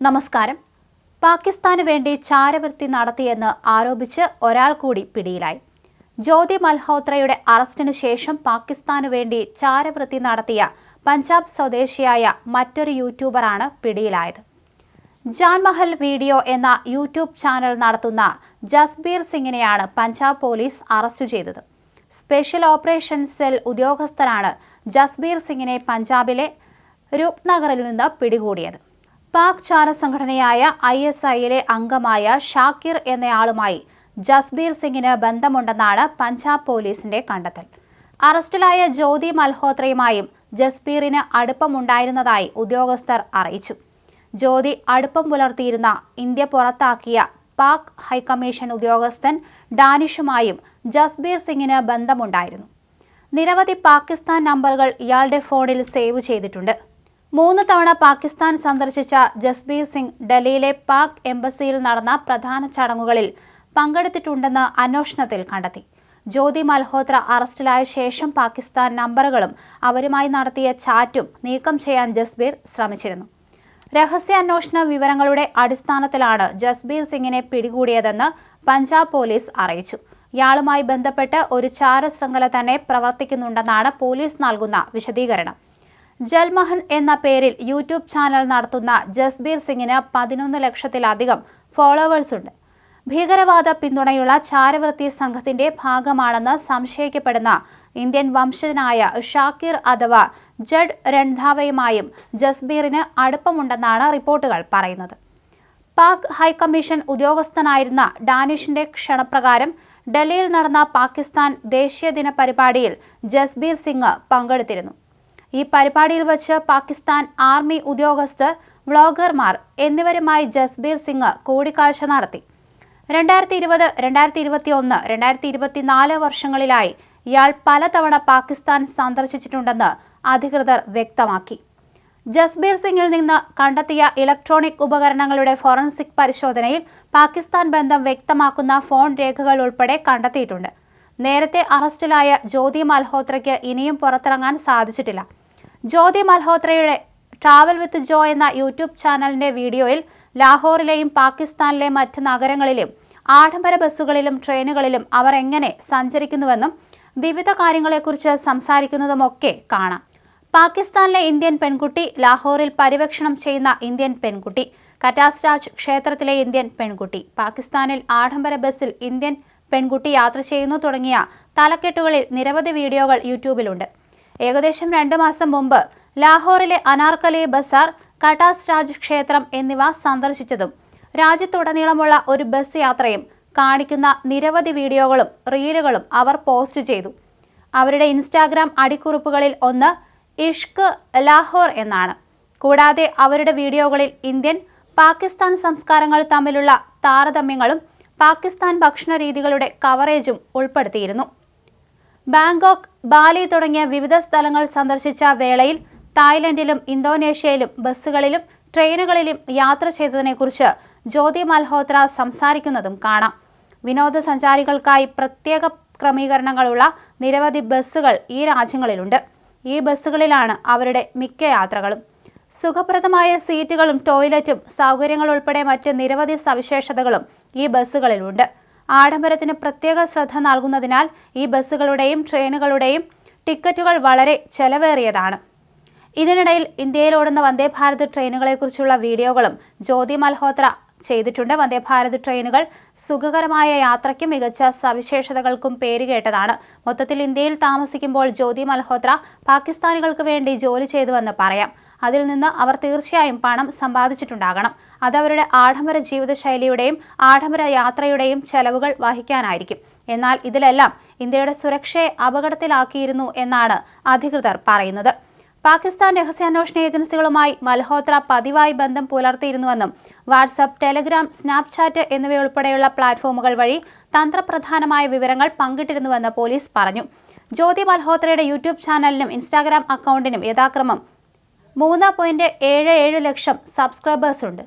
നമസ്കാരം. പാകിസ്ഥാന് വേണ്ടി ചാരവൃത്തി നടത്തിയെന്ന് ആരോപിച്ച് ഒരാൾ കൂടി പിടിയിലായി. ജ്യോതി മൽഹോത്രയുടെ അറസ്റ്റിനു ശേഷം പാകിസ്ഥാനു വേണ്ടി ചാരവൃത്തി നടത്തിയ പഞ്ചാബ് സ്വദേശിയായ മറ്റൊരു യൂട്യൂബറാണ് പിടിയിലായത്. ജാൻമഹൽ വീഡിയോ എന്ന യൂട്യൂബ് ചാനൽ നടത്തുന്ന ജസ്ബീർ സിംഗിനെയാണ് പഞ്ചാബ് പോലീസ് അറസ്റ്റ് ചെയ്തത്. സ്പെഷ്യൽ ഓപ്പറേഷൻ സെൽ ഉദ്യോഗസ്ഥരാണ് ജസ്ബീർ സിംഗിനെ പഞ്ചാബിലെ രൂപ്നഗറിൽ നിന്ന് പിടികൂടിയത്. പാക് ചാര സംഘടനയായ ഐ എസ് ഐയിലെ അംഗമായ ഷാക്കിർ എന്നയാളുമായി ജസ്ബീർ സിംഗിന് ബന്ധമുണ്ടെന്നാണ് പഞ്ചാബ് പോലീസിന്റെ കണ്ടെത്തൽ. അറസ്റ്റിലായ ജ്യോതി മൽഹോത്രയുമായും ജസ്ബീറിന് അടുപ്പമുണ്ടായിരുന്നതായി ഉദ്യോഗസ്ഥർ അറിയിച്ചു. ജ്യോതി അടുപ്പം പുലർത്തിയിരുന്ന ഇന്ത്യ പുറത്താക്കിയ പാക് ഹൈക്കമ്മീഷൻ ഉദ്യോഗസ്ഥൻ ഡാനിഷുമായും ജസ്ബീർ സിംഗിന് ബന്ധമുണ്ടായിരുന്നു. നിരവധി പാകിസ്ഥാൻ നമ്പറുകൾ ഇയാളുടെ ഫോണിൽ സേവ് ചെയ്തിട്ടുണ്ട്. മൂന്ന് തവണ പാകിസ്ഥാൻ സന്ദർശിച്ച ജസ്ബീർ സിംഗ് ഡൽഹിയിലെ പാക് എംബസിയിൽ നടന്ന പ്രധാന ചടങ്ങുകളിൽ പങ്കെടുത്തിട്ടുണ്ടെന്ന് അന്വേഷണത്തിൽ കണ്ടെത്തി. ജ്യോതി മൽഹോത്ര അറസ്റ്റിലായ ശേഷം പാകിസ്ഥാൻ നമ്പറുകളും അവരുമായി നടത്തിയ ചാറ്റും നീക്കം ചെയ്യാൻ ജസ്ബീർ ശ്രമിച്ചിരുന്നു. രഹസ്യാന്വേഷണ വിവരങ്ങളുടെ അടിസ്ഥാനത്തിലാണ് ജസ്ബീർ സിംഗിനെ പിടികൂടിയതെന്ന് പഞ്ചാബ് പോലീസ് അറിയിച്ചു. ഇയാളുമായി ബന്ധപ്പെട്ട് ഒരു ചാരശൃംഖല തന്നെ പ്രവർത്തിക്കുന്നുണ്ടെന്നാണ് പോലീസ് നൽകുന്ന വിശദീകരണം. ജൽമഹൻ എന്ന പേരിൽ യൂട്യൂബ് ചാനൽ നടത്തുന്ന ജസ്ബീർ സിംഗിന് പതിനൊന്ന് ലക്ഷത്തിലധികം ഫോളോവേഴ്സ് ഉണ്ട്. ഭീകരവാദ പിന്തുണയുള്ള ചാരവൃത്തി സംഘത്തിന്റെ ഭാഗമാണെന്ന് സംശയിക്കപ്പെടുന്ന ഇന്ത്യൻ വംശജനായ ഷാക്കിർ അഥവാ ജഡ് രൺധാവയുമായും ജസ്ബീറിന് അടുപ്പമുണ്ടെന്നാണ് റിപ്പോർട്ടുകൾ പറയുന്നത്. പാക് ഹൈക്കമ്മീഷൻ ഉദ്യോഗസ്ഥനായിരുന്ന ഡാനിഷിന്റെ ക്ഷണപ്രകാരം ഡൽഹിയിൽ നടന്ന പാകിസ്ഥാൻ ദേശീയ ദിന പരിപാടിയിൽ ജസ്ബീർ സിംഗ് പങ്കെടുത്തിരുന്നു. ഈ പരിപാടിയിൽ വച്ച് പാകിസ്ഥാൻ ആർമി ഉദ്യോഗസ്ഥർ വ്ളോഗർമാർ എന്നിവരുമായി ജസ്ബീർ സിംഗ് കൂടിക്കാഴ്ച നടത്തി. രണ്ടായിരത്തി ഇരുപത് രണ്ടായിരത്തി ഇരുപത്തി ഒന്ന് രണ്ടായിരത്തി ഇരുപത്തിനാല് വർഷങ്ങളിലായി ഇയാൾ പലതവണ പാകിസ്ഥാൻ സന്ദർശിച്ചിട്ടുണ്ടെന്ന് അധികൃതർ വ്യക്തമാക്കി. ജസ്ബീർ സിംഗിൽ നിന്ന് കണ്ടെത്തിയ ഇലക്ട്രോണിക് ഉപകരണങ്ങളുടെ ഫോറൻസിക് പരിശോധനയിൽ പാകിസ്ഥാൻ ബന്ധം വ്യക്തമാക്കുന്ന ഫോൺ രേഖകൾ ഉൾപ്പെടെ കണ്ടെത്തിയിട്ടുണ്ട്. നേരത്തെ അറസ്റ്റിലായ ജ്യോതി മൽഹോത്രയ്ക്ക് ഇനിയും പുറത്തിറങ്ങാൻ സാധിച്ചിട്ടില്ല. ജ്യോതി മൽഹോത്രയുടെ ട്രാവൽ വിത്ത് ജോ എന്ന യൂട്യൂബ് ചാനലിന്റെ വീഡിയോയിൽ ലാഹോറിലെയും പാകിസ്ഥാനിലെ മറ്റ് നഗരങ്ങളിലും ആഡംബര ബസ്സുകളിലും ട്രെയിനുകളിലും അവർ എങ്ങനെ സഞ്ചരിക്കുന്നുവെന്നും വിവിധ കാര്യങ്ങളെക്കുറിച്ച് സംസാരിക്കുന്നതുമൊക്കെ കാണാം. പാകിസ്ഥാനിലെ ഇന്ത്യൻ പെൺകുട്ടി ലാഹോറിൽ പരിവേക്ഷണം ചെയ്യുന്ന ഇന്ത്യൻ പെൺകുട്ടി കറ്റാസ്രാജ് ക്ഷേത്രത്തിലെ ഇന്ത്യൻ പെൺകുട്ടി പാകിസ്ഥാനിൽ ആഡംബര ബസ്സിൽ ഇന്ത്യൻ പെൺകുട്ടി യാത്ര ചെയ്യുന്നു തുടങ്ങിയ തലക്കെട്ടുകളിൽ നിരവധി വീഡിയോകൾ യൂട്യൂബിലുണ്ട്. ഏകദേശം രണ്ട് മാസം മുമ്പ് ലാഹോറിലെ അനാർക്കലി ബസാർ കട്ടാസ് രാജ് ക്ഷേത്രം എന്നിവ സന്ദർശിച്ചതും രാജ്യത്തുടനീളമുള്ള ഒരു ബസ് യാത്രയും കാണിക്കുന്ന നിരവധി വീഡിയോകളും റീലുകളും അവർ പോസ്റ്റ് ചെയ്തു. അവരുടെ ഇൻസ്റ്റാഗ്രാം അടിക്കുറിപ്പുകളിൽ ഒന്ന് ഇഷ്ക് ലാഹോർ എന്നാണ്. കൂടാതെ അവരുടെ വീഡിയോകളിൽ ഇന്ത്യൻ പാകിസ്ഥാൻ സംസ്കാരങ്ങൾ തമ്മിലുള്ള താരതമ്യങ്ങളും പാകിസ്ഥാൻ ഭക്ഷണ രീതികളുടെ കവറേജും ഉൾപ്പെടുത്തിയിരുന്നു. ബാങ്കോക്ക് ബാലി തുടങ്ങിയ വിവിധ സ്ഥലങ്ങൾ സന്ദർശിച്ച വേളയിൽ തായ്ലൻഡിലും ഇന്തോനേഷ്യയിലും ബസ്സുകളിലും ട്രെയിനുകളിലും യാത്ര ചെയ്തതിനെക്കുറിച്ച് ജ്യോതി മൽഹോത്ര സംസാരിക്കുന്നതും കാണാം. വിനോദസഞ്ചാരികൾക്കായി പ്രത്യേക ക്രമീകരണങ്ങളുള്ള നിരവധി ബസ്സുകൾ ഈ രാജ്യങ്ങളിലുണ്ട്. ഈ ബസ്സുകളിലാണ് അവരുടെ മിക്ക യാത്രകളും. സുഖപ്രദമായ സീറ്റുകളും ടോയ്ലറ്റും സൗകര്യങ്ങൾ ഉൾപ്പെടെ മറ്റ് നിരവധി സവിശേഷതകളും ഈ ബസ്സുകളിലുണ്ട്. ആഡംബരത്തിന് പ്രത്യേക ശ്രദ്ധ നൽകുന്നതിനാൽ ഈ ബസ്സുകളുടെയും ട്രെയിനുകളുടെയും ടിക്കറ്റുകൾ വളരെ ചെലവേറിയതാണ്. ഇതിനിടയിൽ ഇന്ത്യയിലോടുന്ന വന്ദേ ഭാരത് ട്രെയിനുകളെക്കുറിച്ചുള്ള വീഡിയോകളും ജ്യോതി മൽഹോത്ര ചെയ്തിട്ടുണ്ട്. വന്ദേ ഭാരത് ട്രെയിനുകൾ സുഖകരമായ യാത്രയ്ക്കും മികച്ച സവിശേഷതകൾക്കും പേരുകേട്ടതാണ് മൊത്തത്തിൽ ഇന്ത്യയിൽ താമസിക്കുമ്പോൾ ജ്യോതി മൽഹോത്ര പാകിസ്ഥാനികൾക്ക് വേണ്ടി ജോലി ചെയ്തുവെന്ന് പറയാം. അതിൽ നിന്ന് അവർ തീർച്ചയായും പണം സമ്പാദിച്ചിട്ടുണ്ടാകണം. അത് അതവരുടെ ആഡംബര ജീവിതശൈലിയുടെയും ആഡംബര യാത്രയുടെയും ചെലവുകൾ വഹിക്കാനായിരിക്കും. എന്നാൽ ഇതിലെല്ലാം ഇന്ത്യയുടെ സുരക്ഷയെ അപകടത്തിലാക്കിയിരുന്നു എന്നാണ് അധികൃതർ പറയുന്നത്. പാകിസ്ഥാൻ രഹസ്യാന്വേഷണ ഏജൻസികളുമായി മൽഹോത്ര പതിവായി ബന്ധം പുലർത്തിയിരുന്നുവെന്നും വാട്സപ്പ് ടെലിഗ്രാം സ്നാപ്ചാറ്റ് എന്നിവയുൾപ്പെടെയുള്ള പ്ലാറ്റ്ഫോമുകൾ വഴി തന്ത്രപ്രധാനമായ വിവരങ്ങൾ പങ്കിട്ടിരുന്നുവെന്ന് പോലീസ് പറഞ്ഞു. ജ്യോതി മൽഹോത്രയുടെ യൂട്യൂബ് ചാനലിനും ഇൻസ്റ്റാഗ്രാം അക്കൗണ്ടിനും യഥാക്രമം മൂന്ന് പോയിന്റ് ഏഴ് ഏഴ് ലക്ഷം സബ്സ്ക്രൈബേഴ്സ് ഉണ്ട്.